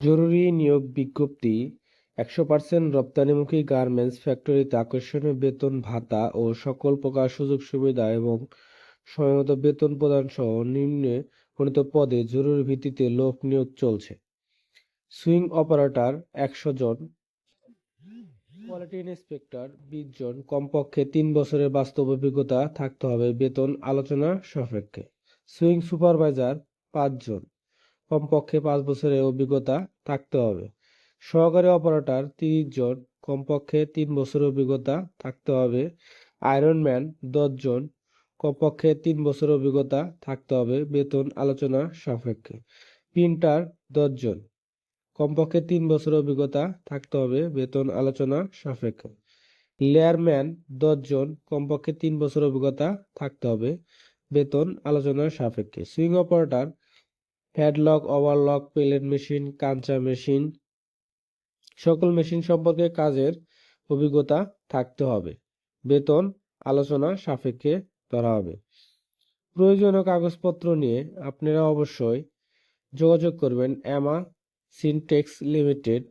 জরুরি নিয়োগ বিজ্ঞপ্তি, একশো পার্সেন্ট রপ্তানিমুখী গার্মেন্টস ফ্যাক্টরিতে আকর্ষণীয় বেতন ভাতা ও সকল প্রকার সুযোগ সুবিধা এবং সময়মতো বেতন প্রদান সহ নিম্নে বর্ণিত পদে জরুরি ভিত্তিতে লোক নিয়োগ চলছে। সুইং অপারেটর একশো জন, কোয়ালিটি ইন্সপেক্টর বিশ জন, কমপক্ষে তিন বছরের বাস্তব অভিজ্ঞতা থাকতে হবে বেতন আলোচনা সাপেক্ষে। সুইং সুপারভাইজার পাঁচজন কমপক্ষে পাঁচ বছরের অভিজ্ঞতা থাকতে হবে। সহকারী অপারেটর তিরিশ জন, কমপক্ষে তিন বছরের অভিজ্ঞতা থাকতে হবে। আয়রনম্যান দশ জন, কমপক্ষে তিন বছরের অভিজ্ঞতা থাকতে হবে বেতন আলোচনা সাপেক্ষে। প্রিন্টার দশ জন, কমপক্ষে তিন বছরের অভিজ্ঞতা থাকতে হবে বেতন আলোচনা সাপেক্ষে। লেয়ারম্যান দশ জন, কমপক্ষে তিন বছর অভিজ্ঞতা থাকতে হবে বেতন আলোচনা সাপেক্ষে। সুইং অপারেটর হ্যাডলক ওভারলক পেলেট মেশিন কাঞ্চা মেশিন সকল মেশিন সম্পর্কে কাজের অভিজ্ঞতা থাকতে হবে। বেতন, আলোচনা সাপেক্ষে ধরা হবে। প্রয়োজনীয় কাগজপত্র নিয়ে আপনারা অবশ্যই যোগাযোগ করবেন অ্যামা সিনটেক্স লিমিটেড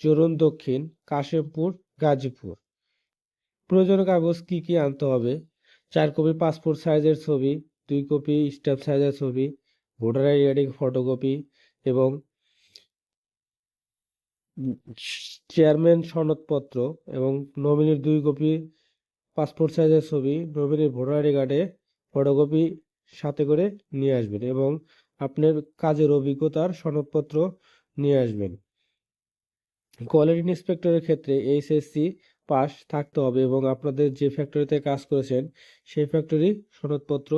চরুন দক্ষিণ কাশিমপুর, গাজীপুর। প্রয়োজনীয় কাগজ কি কি আনতে হবে? চার কপি পাসপোর্ট সাইজের ছবি, দুই কপি স্ট্যাম্প সাইজের ছবি ভোটার আইডি ফটোকপি এবং চেয়ারম্যান সনদপত্র এবং নমিনির দুই কপি, পাসপোর্ট সাইজের ছবি, নমিনির ভোটার আইডি কার্ডে ফটোকপি সাথে করে নিয়ে আসবেন এবং আপনার কাজের অভিজ্ঞতার সনদপত্র নিয়ে আসবেন। কোয়ালিটি ইন্সপেক্টরের ক্ষেত্রে এইচএসসি পাস থাকতে হবে এবং আপনাদের যে ফ্যাক্টরিতে কাজ করেছেন, সেই ফ্যাক্টরি সনদপত্র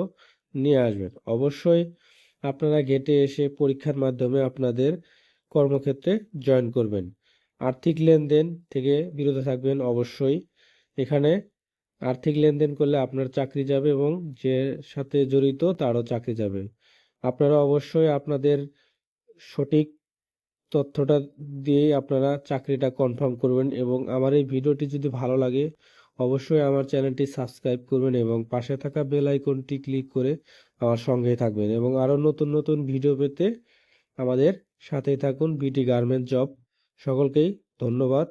নিয়ে আসবেন। অবশ্যই আপনারা গেটে এসে পরীক্ষার মাধ্যমে আপনাদের কর্মক্ষেত্রে জয়েন করবেন। আর্থিক লেনদেন থেকে বিরত থাকবেন অবশ্যই। এখানে আর্থিক লেনদেন করলে আপনার চাকরি যাবে এবং যে সাথে জড়িত তারও চাকরি যাবে। আপনারা অবশ্যই আপনাদের সঠিক তথ্যটা দিয়েই আপনারা চাকরিটা কনফার্ম করবেন এবং আমার এই ভিডিওটি যদি ভালো লাগে, অবশ্যই আমার চ্যানেলটি সাবস্ক্রাইব করবেন এবং পাশে থাকা বেল আইকনটি ক্লিক করে আমার সঙ্গে থাকবেন এবং আরও নতুন নতুন ভিডিও পেতে আমাদের সাথেই থাকুন বিটি গার্মেন্ট জব সকলকেই ধন্যবাদ।